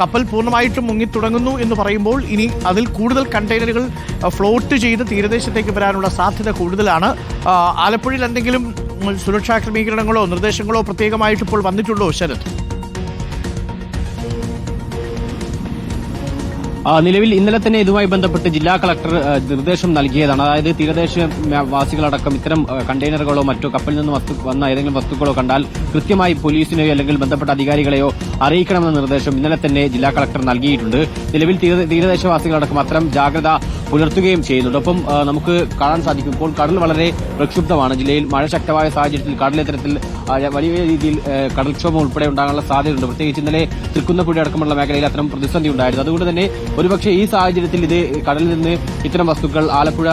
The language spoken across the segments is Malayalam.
കപ്പൽ പൂർണമായിട്ടും മുങ്ങിത്തുടങ്ങുന്നു എന്ന് പറയുമ്പോൾ ഇനി അതിൽ കൂടുതൽ കണ്ടെയ്നറുകൾ ഫ്ലോട്ട് ചെയ്ത് തീരദേശത്തേക്ക് വരാനുള്ള സാധ്യത കൂടുതലാണ്. ആലപ്പുഴയിൽ എന്തെങ്കിലും സുരക്ഷാ ക്രമീകരണങ്ങളോ നിർദ്ദേശങ്ങളോ പ്രത്യേകമായിട്ട് ഇപ്പോൾ വന്നിട്ടുണ്ടോ ശരത്? നിലവിൽ ഇന്നലെ തന്നെ ഇതുമായി ബന്ധപ്പെട്ട് ജില്ലാ കളക്ടർ നിർദ്ദേശം നൽകിയതാണ്. അതായത് തീരദേശ മ- വാസികളടക്കം ഇത്തരം കണ്ടെയ്നറുകളോ മറ്റോ കപ്പലിൽ നിന്ന് വസ്തു വന്ന ഏതെങ്കിലും വസ്തുക്കളോ കണ്ടാൽ കൃത്യമായി പോലീസിനെയോ അല്ലെങ്കിൽ ബന്ധപ്പെട്ട അധികാരികളെയോ അറിയിക്കണമെന്ന നിർദ്ദേശം ഇന്നലെ തന്നെ ജില്ലാ കളക്ടർ നൽകിയിട്ടുണ്ട്. നിലവിൽ തീര- തീരദേശവാസികളടക്കം അത്തരം ജാഗ്രത പുലർത്തുകയും ചെയ്യുന്നുണ്ട്. ഒപ്പം നമുക്ക് കാണാൻ സാധിക്കും. ഇപ്പോൾ കടൽ വളരെ പ്രക്ഷുബ്ധമാണ്. ജില്ലയിൽ മഴ ശക്തമായ സാഹചര്യത്തിൽ കടലിത്തരത്തിൽ തരത്തിൽ വലിയ രീതിയിൽ കടൽക്ഷോഭം ഉൾപ്പെടെ ഉണ്ടാകാനുള്ള സാധ്യതയുണ്ട്. പ്രത്യേകിച്ച് ഇന്നലെ തൃക്കുന്നപ്പുഴ അടക്കമുള്ള മേഖലയിൽ അത്തരം പ്രതിസന്ധി ഉണ്ടായിരുന്നു. അതുകൊണ്ട് തന്നെ ഒരുപക്ഷെ ഈ സാഹചര്യത്തിൽ ഇത് കടലിൽ നിന്ന് ഇത്തരം വസ്തുക്കൾ ആലപ്പുഴ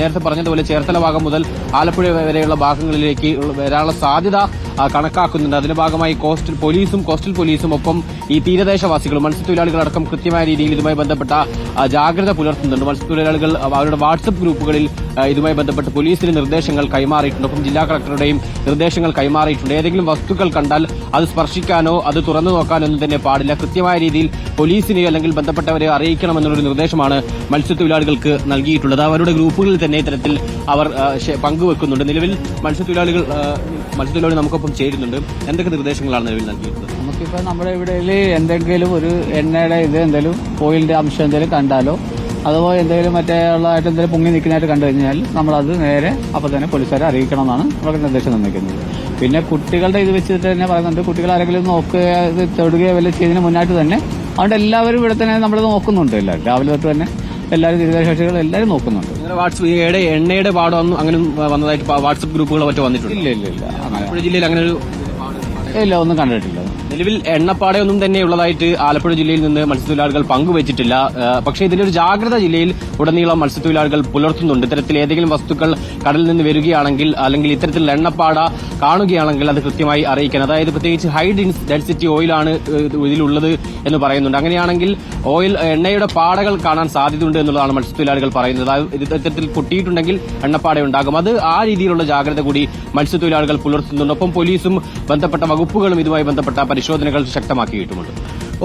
നേരത്തെ പറഞ്ഞതുപോലെ ചേർത്തല ഭാഗം മുതൽ ആലപ്പുഴ വരെയുള്ള ഭാഗങ്ങളിലേക്ക് വരാനുള്ള സാധ്യത കണക്കാക്കുന്നുണ്ട്. അതിന്റെ ഭാഗമായി കോസ്റ്റൽ പോലീസും കോസ്റ്റൽ പോലീസും ഒപ്പം ഈ തീരദേശവാസികളും മത്സ്യത്തൊഴിലാളികളടക്കം കൃത്യമായ രീതിയിൽ ഇതുമായി ബന്ധപ്പെട്ട ജാഗ്രത പുലർത്തുന്നുണ്ട്. മത്സ്യത്തൊഴിലാളികൾ അവരുടെ വാട്സപ്പ് ഗ്രൂപ്പുകളിൽ ഇതുമായി ബന്ധപ്പെട്ട് പോലീസിന് നിർദ്ദേശങ്ങൾ കൈമാറിയിട്ടുണ്ട്. ഒപ്പം ജില്ലാ കളക്ടറുടെയും നിർദ്ദേശങ്ങൾ കൈമാറിയിട്ടുണ്ട്. ഏതെങ്കിലും വസ്തുക്കൾ കണ്ടാൽ അത് സ്പർശിക്കാനോ അത് തുറന്നു നോക്കാനോ ഒന്നും തന്നെ പാടില്ല. കൃത്യമായ രീതിയിൽ പോലീസിനെയോ അല്ലെങ്കിൽ ബന്ധപ്പെട്ടവരെ അറിയിക്കണമെന്നുള്ളൊരു നിർദ്ദേശമാണ് മത്സ്യത്തൊഴിലാളികൾക്ക് നൽകിയിട്ടുള്ളത്. അവരുടെ ഗ്രൂപ്പുകളിൽ തന്നെ ഇത്തരത്തിൽ അവർ പങ്കുവെക്കുന്നുണ്ട്. നിലവിൽ മത്സ്യത്തൊഴിലാളികൾ മത്സ്യത്തൊഴിലാളി നമുക്കൊപ്പം ചേരുന്നുണ്ട്. എന്തൊക്കെ നിർദ്ദേശങ്ങളാണ് നിലവിൽ നൽകിയിട്ടുള്ളത്? നമുക്കിപ്പോൾ നമ്മുടെ ഇവിടെ എന്തെങ്കിലും ഒരു എണ്ണയുടെ ഇത് എന്തെങ്കിലും ഓയിലിന്റെ അംശം എന്തെങ്കിലും കണ്ടാലോ അതുപോലെ എന്തെങ്കിലും മറ്റേ ഉള്ളതായിട്ട് എന്തെങ്കിലും പൊങ്ങി നിൽക്കുന്നതായിട്ട് കണ്ടു കഴിഞ്ഞാൽ നമ്മളത് നേരെ അപ്പോൾ തന്നെ പോലീസുകാരെ അറിയിക്കണമെന്നാണ് നമുക്ക് നിർദ്ദേശം തന്നിരിക്കുന്നത്. പിന്നെ കുട്ടികളുടെ ഇത് വെച്ചിട്ട് തന്നെ പറയുന്നുണ്ട്. കുട്ടികൾ ആരെങ്കിലും നോക്കുക തൊടുകയോ വല്ല ചെയ്തതിന് മുന്നായിട്ട് തന്നെ അതുകൊണ്ട് എല്ലാവരും ഇവിടെ തന്നെ നമ്മൾ നോക്കുന്നുണ്ട് എല്ലാവരും. രാവിലെ തൊട്ട് തന്നെ എല്ലാവരും ദുരിതാശ്വാസികൾ എല്ലാവരും നോക്കുന്നുണ്ട്. വാട്സ്ആപ്പ് വാട്സപ്പ് എണ്ണയുടെ പാടം അങ്ങനെ വന്നതായിട്ട് വാട്സ്ആപ്പ് വാട്സപ്പ് ഗ്രൂപ്പുകളോ മറ്റോ വന്നിട്ടുണ്ട്? ഇല്ല ഇല്ല ഇല്ല. അങ്ങനെ ജില്ലയിൽ അങ്ങനെ ഒരു ഇല്ല ഒന്നും കണ്ടിട്ടില്ല. നിലവിൽ എണ്ണപ്പാടയൊന്നും തന്നെ ഉള്ളതായിട്ട് ആലപ്പുഴ ജില്ലയിൽ നിന്ന് മത്സ്യത്തൊഴിലാളികൾ പങ്കുവച്ചിട്ടില്ല. പക്ഷേ ഇതിന്റെ ഒരു ജാഗ്രത ജില്ലയിൽ ഉടനീളം മത്സ്യത്തൊഴിലാളികൾ പുലർത്തുന്നുണ്ട്. ഇത്തരത്തിൽ ഏതെങ്കിലും വസ്തുക്കൾ കടലിൽ നിന്ന് വരികയാണെങ്കിൽ അല്ലെങ്കിൽ ഇത്തരത്തിൽ എണ്ണപ്പാട കാണുകയാണെങ്കിൽ അത് കൃത്യമായി അറിയിക്കാൻ. അതായത് പ്രത്യേകിച്ച് ഹൈ ഡെൻസിറ്റി ഓയിലാണ് ഇത് ഇതിലുള്ളത് എന്ന് പറയുന്നുണ്ട്. അങ്ങനെയാണെങ്കിൽ ഓയിൽ എണ്ണയുടെ പാടകൾ കാണാൻ സാധ്യതയുണ്ട് എന്നുള്ളതാണ് മത്സ്യത്തൊഴിലാളികൾ പറയുന്നത്. ഇത്തരത്തിൽ പൊട്ടിയിട്ടുണ്ടെങ്കിൽ എണ്ണപ്പാട ഉണ്ടാകും. അത് ആ രീതിയിലുള്ള ജാഗ്രത കൂടി മത്സ്യത്തൊഴിലാളികൾ പുലർത്തുന്നുണ്ട്. ഒപ്പം പോലീസും ബന്ധപ്പെട്ട വകുപ്പുകളും ഇതുമായി ബന്ധപ്പെട്ട പരിശോധനകൾ ശക്തമാക്കിയിട്ടുമുണ്ട്.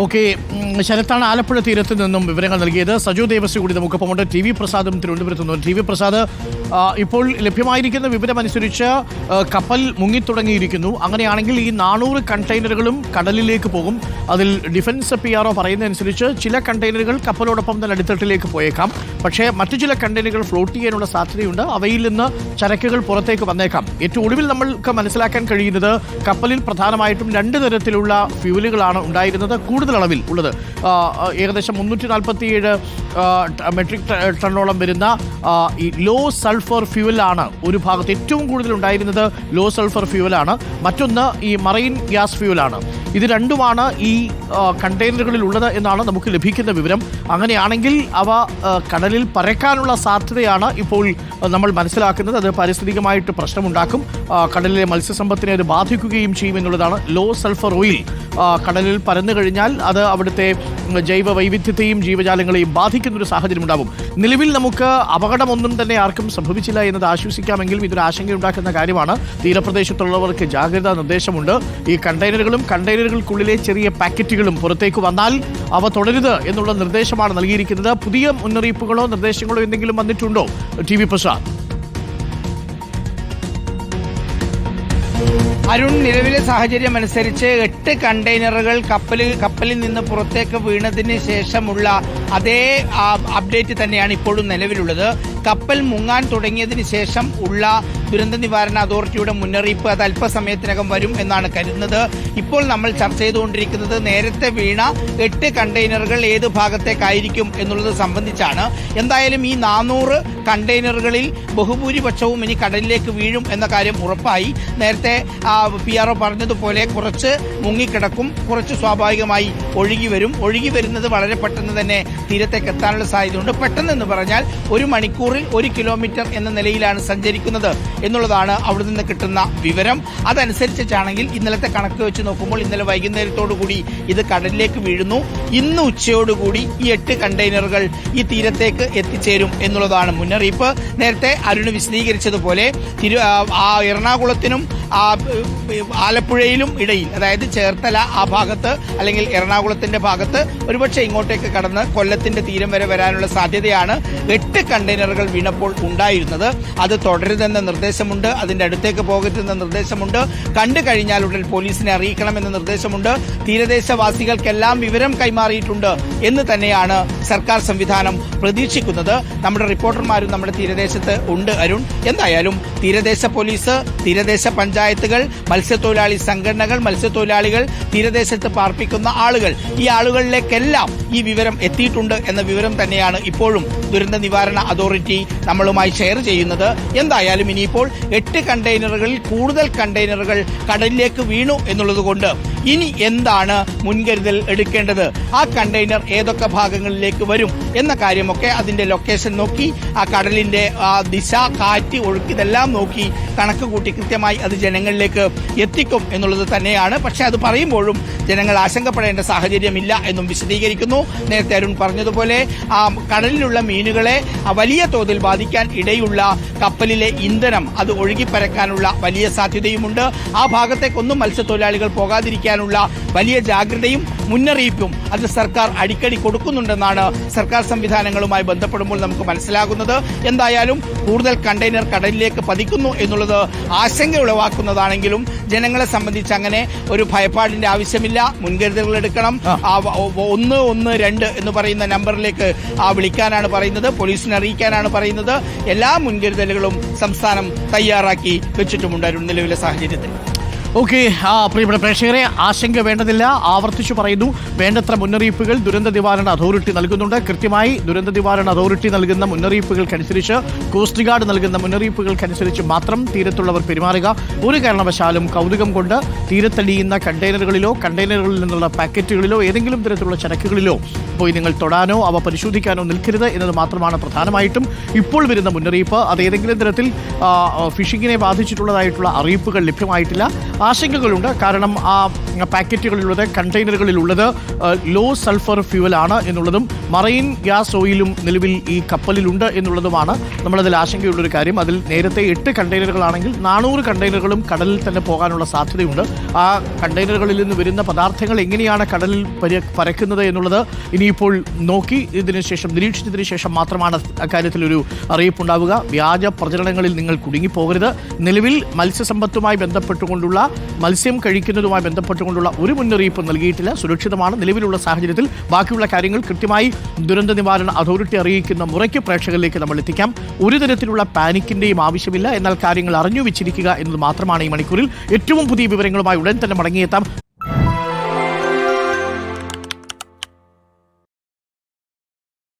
ഓക്കെ ശരത്താണ് ആലപ്പുഴ തീരത്ത് നിന്നും വിവരങ്ങൾ നൽകിയത്. സജു ദേവസ്വ കൂടി നമുക്കൊപ്പമുണ്ട്. ടി വി പ്രസാദും തിരുവനന്തപുരത്ത് നിന്നും. ടി വി പ്രസാദ് ഇപ്പോൾ ലഭ്യമായിരിക്കുന്ന വിവരമനുസരിച്ച് കപ്പൽ മുങ്ങിത്തുടങ്ങിയിരിക്കുന്നു. അങ്ങനെയാണെങ്കിൽ ഈ നാനൂറ് കണ്ടെയ്നറുകളും കടലിലേക്ക് പോകും. അതിൽ ഡിഫൻസ് പി ആർ ഒ പറയുന്നതനുസരിച്ച് ചില കണ്ടെയ്നറുകൾ കപ്പലോടൊപ്പം തന്നെ അടിത്തട്ടിലേക്ക് പോയേക്കാം. പക്ഷേ മറ്റു ചില കണ്ടെയ്നറുകൾ ഫ്ലോട്ട് ചെയ്യാനുള്ള സാധ്യതയുണ്ട്. അവയിൽ നിന്ന് ചരക്കുകൾ പുറത്തേക്ക് വന്നേക്കാം. ഏറ്റവും ഒടുവിൽ നമ്മൾക്ക് മനസ്സിലാക്കാൻ കഴിയുന്നത് കപ്പലിൽ പ്രധാനമായിട്ടും രണ്ട് തരത്തിലുള്ള ഫ്യൂലുകളാണ് ഉണ്ടായിരുന്നത്. കൂടുതൽ അളവിൽ ഉള്ളത്. ഏകദേശം മുന്നൂറ്റി നാൽപ്പത്തിയേഴ് മെട്രിക് ടണ്ണോളം വരുന്ന ഈ ലോ സൾഫർ ഫ്യൂവലാണ് ഒരു ഭാഗത്ത് ഏറ്റവും കൂടുതൽ ഉണ്ടായിരുന്നത് ലോ സൾഫർ ഫ്യൂവലാണ്. മറ്റൊന്ന് ഈ മറൈൻ ഗ്യാസ് ഫ്യൂവലാണ്. ഇത് രണ്ടുമാണ് ഈ കണ്ടെയ്നറുകളിൽ ഉള്ളത് എന്നാണ് നമുക്ക് ലഭിക്കുന്ന വിവരം. അങ്ങനെയാണെങ്കിൽ അവ കടലിൽ പരക്കാനുള്ള സാധ്യതയാണ് ഇപ്പോൾ നമ്മൾ മനസ്സിലാക്കുന്നത്. അത് പാരിസ്ഥിതികമായിട്ട് പ്രശ്നമുണ്ടാക്കും. കടലിലെ മത്സ്യസമ്പത്തിനെ അത് ബാധിക്കുകയും ചെയ്യും എന്നുള്ളതാണ് ലോ സൾഫർ ഓയിൽ. കടലിൽ പരന്നു കഴിഞ്ഞാൽ അത് അവിടുത്തെ ജൈവ വൈവിധ്യത്തെയും ജീവജാലങ്ങളെയും ബാധിക്കുന്ന ഒരു സാഹചര്യം ഉണ്ടാകും നിലവിൽ നമുക്ക് അപകടമൊന്നും തന്നെ ആർക്കും സംഭവിച്ചില്ല എന്നത് ആശ്വസിക്കാമെങ്കിലും ഇതൊരു ആശങ്കയുണ്ടാക്കുന്ന കാര്യമാണ്. തീരപ്രദേശത്തുള്ളവർക്ക് ജാഗ്രതാ നിർദ്ദേശമുണ്ട്. ഈ കണ്ടെയ്നറുകളും കണ്ടെയ്നറുകൾക്കുള്ളിലെ ചെറിയ പാക്കറ്റുകളും പുറത്തേക്ക് വന്നാൽ അവ തുടരുത് എന്നുള്ള നിർദ്ദേശമാണ് നൽകിയിരിക്കുന്നത്. പുതിയ മുന്നറിയിപ്പുകളോ നിർദ്ദേശങ്ങളോ എന്തെങ്കിലും വന്നിട്ടുണ്ടോ? ടി വി പ്രസാദ് അരുൺ നിലവിലെ സാഹചര്യം അനുസരിച്ച് എട്ട് കണ്ടെയ്നറുകൾ കപ്പലിൽ കപ്പലിൽ നിന്ന് പുറത്തേക്ക് വീണതിന് ശേഷമുള്ള അതേ അപ്ഡേറ്റ് തന്നെയാണ് ഇപ്പോഴും നിലവിലുള്ളത്. കപ്പൽ മുങ്ങാൻ തുടങ്ങിയതിന് ശേഷം ഉള്ള ദുരന്ത നിവാരണ അതോറിറ്റിയുടെ മുന്നറിയിപ്പ് അത് അല്പസമയത്തിനകം വരും എന്നാണ് കരുതുന്നത്. ഇപ്പോൾ നമ്മൾ ചർച്ച ചെയ്തുകൊണ്ടിരിക്കുന്നത് നേരത്തെ വീണ എട്ട് കണ്ടെയ്നറുകൾ ഏത് ഭാഗത്തേക്കായിരിക്കും എന്നുള്ളത് സംബന്ധിച്ചാണ്. എന്തായാലും ഈ നാനൂറ് കണ്ടെയ്നറുകളിൽ ബഹുഭൂരിപക്ഷവും ഇനി കടലിലേക്ക് വീഴും എന്ന കാര്യം ഉറപ്പായി. നേരത്തെ പി ആർ ഒ പറഞ്ഞതുപോലെ കുറച്ച് മുങ്ങിക്കിടക്കും കുറച്ച് സ്വാഭാവികമായി ഒഴുകി വരും. ഒഴുകി വരുന്നത് വളരെ പെട്ടെന്ന് തന്നെ തീരത്തേക്ക് എത്താനുള്ള സാധ്യതയുണ്ട്. പെട്ടെന്ന് എന്ന് പറഞ്ഞാൽ ഒരു മണിക്കൂറിൽ ഒരു കിലോമീറ്റർ എന്ന നിലയിലാണ് സഞ്ചരിക്കുന്നത്. എന്നുള്ളതാണ് അവിടെ നിന്ന് കിട്ടുന്ന വിവരം. അതനുസരിച്ചിട്ടാണെങ്കിൽ ഇന്നലത്തെ കണക്ക് വെച്ച് നോക്കുമ്പോൾ ഇന്നലെ വൈകുന്നേരത്തോടുകൂടി ഇത് കടലിലേക്ക് വീഴുന്നു. ഇന്ന് ഉച്ചയോടുകൂടി ഈ എട്ട് കണ്ടെയ്നറുകൾ ഈ തീരത്തേക്ക് എത്തിച്ചേരും എന്നുള്ളതാണ് മുന്നറിയിപ്പ്. നേരത്തെ അരുണ് വിശദീകരിച്ചതുപോലെ തിരു എറണാകുളത്തിനും ആലപ്പുഴയിലും ഇടയിൽ അതായത് ചേർത്തല ആ ഭാഗത്ത് അല്ലെങ്കിൽ എറണാകുളത്തിന്റെ ഭാഗത്ത് ഒരുപക്ഷെ ഇങ്ങോട്ടേക്ക് കടന്ന് കൊല്ലത്തിന്റെ തീരം വരെ വരാനുള്ള സാധ്യതയാണ് എട്ട് കണ്ടെയ്നറുകൾ വീണപ്പോൾ ഉണ്ടായിരുന്നത്. അത് തുടരുതെന്ന നിർദ്ദേശമുണ്ട്. അതിന്റെ അടുത്തേക്ക് പോകരുതെന്ന നിർദ്ദേശമുണ്ട്. കണ്ടു കഴിഞ്ഞാൽ ഉടൻ പോലീസിനെ അറിയിക്കണമെന്ന നിർദ്ദേശമുണ്ട്. തീരദേശവാസികൾക്കെല്ലാം വിവരം കൈമാറിയിട്ടുണ്ട് എന്ന് തന്നെയാണ് സർക്കാർ സംവിധാനം പ്രതീക്ഷിക്കുന്നത്. നമ്മുടെ റിപ്പോർട്ടർമാരും നമ്മുടെ തീരദേശത്ത് ഉണ്ട് അരുൺ. എന്തായാലും തീരദേശ പോലീസ് തീരദേശ പഞ്ചായത്തുകൾ മത്സ്യത്തൊഴിലാളി സംഘടനകൾ മത്സ്യത്തൊഴിലാളികൾ തീരദേശത്ത് പാർപ്പിക്കുന്ന ആളുകൾ ഈ ആളുകളിലേക്കെല്ലാം ഈ വിവരം എത്തിയിട്ടുണ്ട് എന്ന വിവരം തന്നെയാണ് ഇപ്പോഴും ദുരന്ത നിവാരണ അതോറിറ്റി നമ്മളുമായി ഷെയർ ചെയ്യുന്നത്. എന്തായാലും ഇനിയിപ്പോൾ എട്ട് കണ്ടെയ്നറുകളിൽ കൂടുതൽ കണ്ടെയ്നറുകൾ കടലിലേക്ക് വീണു എന്നുള്ളത് കൊണ്ട് ഇനി എന്താണ് മുൻകരുതൽ എടുക്കേണ്ടത്? ആ കണ്ടെയ്നർ ഏതൊക്കെ ഭാഗങ്ങളിലേക്ക് വരും എന്ന കാര്യമൊക്കെ അതിന്റെ ലൊക്കേഷൻ നോക്കി ആ കടലിന്റെ ആ ദിശ കാറ്റ് ഒഴുക്ക് ഇതെല്ലാം നോക്കി കണക്ക് കൂട്ടി കൃത്യമായി അത് ജനങ്ങളിലേക്ക് എത്തിക്കും എന്നുള്ളത് തന്നെയാണ്. പക്ഷേ അത് പറയുമ്പോഴും ജനങ്ങൾ ആശങ്കപ്പെടേണ്ട സാഹചര്യമില്ല എന്നും വിശദീകരിക്കുന്നു. നേരത്തെ അരുൺ പറഞ്ഞതുപോലെ ആ കടലിലുള്ള മീനുകളെ വലിയ തോതിൽ ബാധിക്കാൻ ഇടയുള്ള കപ്പലിലെ ഇന്ധനം അത് ഒഴുകിപ്പരക്കാനുള്ള വലിയ സാധ്യതയുമുണ്ട്. ആ ഭാഗത്തേക്കൊന്നും മത്സ്യത്തൊഴിലാളികൾ പോകാതിരിക്കാനുള്ള വലിയ ജാഗ്രതയും മുന്നറിയിപ്പും അത് സർക്കാർ അടിക്കടി കൊടുക്കുന്നുണ്ടെന്നാണ് സർക്കാർ സംവിധാനങ്ങളുമായി ബന്ധപ്പെടുമ്പോൾ നമുക്ക് മനസ്സിലാകുന്നത്. എന്തായാലും കൂടുതൽ കണ്ടെയ്നർ കടലിലേക്ക് പതിക്കുന്നു എന്നുള്ളത് ആശങ്ക ഉളവാക്കുന്നതാണെങ്കിലും ജനങ്ങളെ സംബന്ധിച്ച് അങ്ങനെ ഒരു ഭയപ്പാടിന്റെ ആവശ്യമില്ല. മുൻകരുതലുകൾ എടുക്കണം. ഒന്ന് ഒന്ന് രണ്ട് എന്ന് പറയുന്ന നമ്പറിലേക്ക് ആ വിളിക്കാനാണ് പറയുന്നത്. പോലീസിനെ അറിയിക്കാനാണ് പറയുന്നത്. എല്ലാ മുൻകരുതലുകളും സംസ്ഥാനം തയ്യാറാക്കി വെച്ചിട്ടുമുണ്ട് അരുൺ നിലവിലെ സാഹചര്യത്തിൽ. ഓക്കെ പ്രിയപ്പെട്ട പ്രേക്ഷകരെ ആശങ്ക വേണ്ടതില്ല ആവർത്തിച്ചു പറയുന്നു. വേണ്ടത്ര മുന്നറിയിപ്പുകൾ ദുരന്ത നിവാരണ അതോറിറ്റി നൽകുന്നുണ്ട്. കൃത്യമായി ദുരന്ത നിവാരണ അതോറിറ്റി നൽകുന്ന മുന്നറിയിപ്പുകൾക്കനുസരിച്ച് കോസ്റ്റ് ഗാർഡ് നൽകുന്ന മുന്നറിയിപ്പുകൾക്കനുസരിച്ച് മാത്രം തീരത്തുള്ളവർ പെരുമാറുക. ഒരു കാരണവശാലും കൗതുകം കൊണ്ട് തീരത്തടിയുന്ന കണ്ടെയ്നറുകളിലോ കണ്ടെയ്നറുകളിൽ നിന്നുള്ള പാക്കറ്റുകളിലോ ഏതെങ്കിലും തരത്തിലുള്ള ചരക്കുകളിലോ പോയി നിങ്ങൾ തൊടാനോ അവ പരിശോധിക്കാനോ നിൽക്കരുത് എന്നത് മാത്രമാണ് പ്രധാനമായിട്ടും. ഇപ്പോൾ വരുന്ന മുന്നറിയിപ്പ് അത് ഏതെങ്കിലും തരത്തിൽ ഫിഷിങ്ങിനെ ബാധിച്ചിട്ടുള്ളതായിട്ടുള്ള അറിയിപ്പുകൾ ലഭ്യമായിട്ടില്ല. ആശങ്കകളുണ്ട് കാരണം ആ പാക്കറ്റുകളിലുള്ളത് കണ്ടെയ്നറുകളിലുള്ളത് ലോ സൾഫർ ഫ്യൂവൽ ആണ് എന്നുള്ളതും മറൈൻ ഗ്യാസ് ഓയിലും നിലവിൽ ഈ കപ്പലിലുണ്ട് എന്നുള്ളതുമാണ് നമ്മളതിൽ ആശങ്കയുള്ളൊരു കാര്യം. അതിൽ നേരത്തെ എട്ട് കണ്ടെയ്നറുകളാണെങ്കിൽ നാനൂറ് കണ്ടെയ്നറുകളും കടലിൽ തന്നെ പോകാനുള്ള സാധ്യതയുണ്ട്. ആ കണ്ടെയ്നറുകളിൽ നിന്ന് വരുന്ന പദാർത്ഥങ്ങൾ എങ്ങനെയാണ് കടലിൽ പരക്കുന്നത് എന്നുള്ളത് ഇനിയിപ്പോൾ നോക്കി. ഇതിനുശേഷം നിരീക്ഷിച്ചതിന് ശേഷം മാത്രമാണ് അക്കാര്യത്തിലൊരു അറിയിപ്പുണ്ടാവുക. വ്യാജ പ്രചരണങ്ങളിൽ നിങ്ങൾ കുടുങ്ങിപ്പോകരുത്. നിലവിൽ മത്സ്യസമ്പത്തുമായി ബന്ധപ്പെട്ടുകൊണ്ടുള്ള മത്സ്യം കഴിക്കുന്നതുമായി ബന്ധപ്പെട്ടുകൊണ്ടുള്ള ഒരു മുന്നറിയിപ്പ് നൽകിയിട്ടില്ല. സുരക്ഷിതമാണ് നിലവിലുള്ള സാഹചര്യത്തിൽ. ബാക്കിയുള്ള കാര്യങ്ങൾ കൃത്യമായി ദുരന്ത നിവാരണ അതോറിറ്റി അറിയിക്കുന്ന മുറയ്ക്ക് പ്രേക്ഷകരിലേക്ക് നമ്മൾ എത്തിക്കാം. ഒരു തരത്തിലുള്ള പാനിക്കിന്റെയും ആവശ്യമില്ല. എന്നാൽ കാര്യങ്ങൾ അറിഞ്ഞു വെച്ചിരിക്കുക എന്നത് മാത്രമാണ് ഈ മണിക്കൂറിൽ. ഏറ്റവും പുതിയ വിവരങ്ങളുമായി ഉടൻ തന്നെ മടങ്ങിയെത്താം.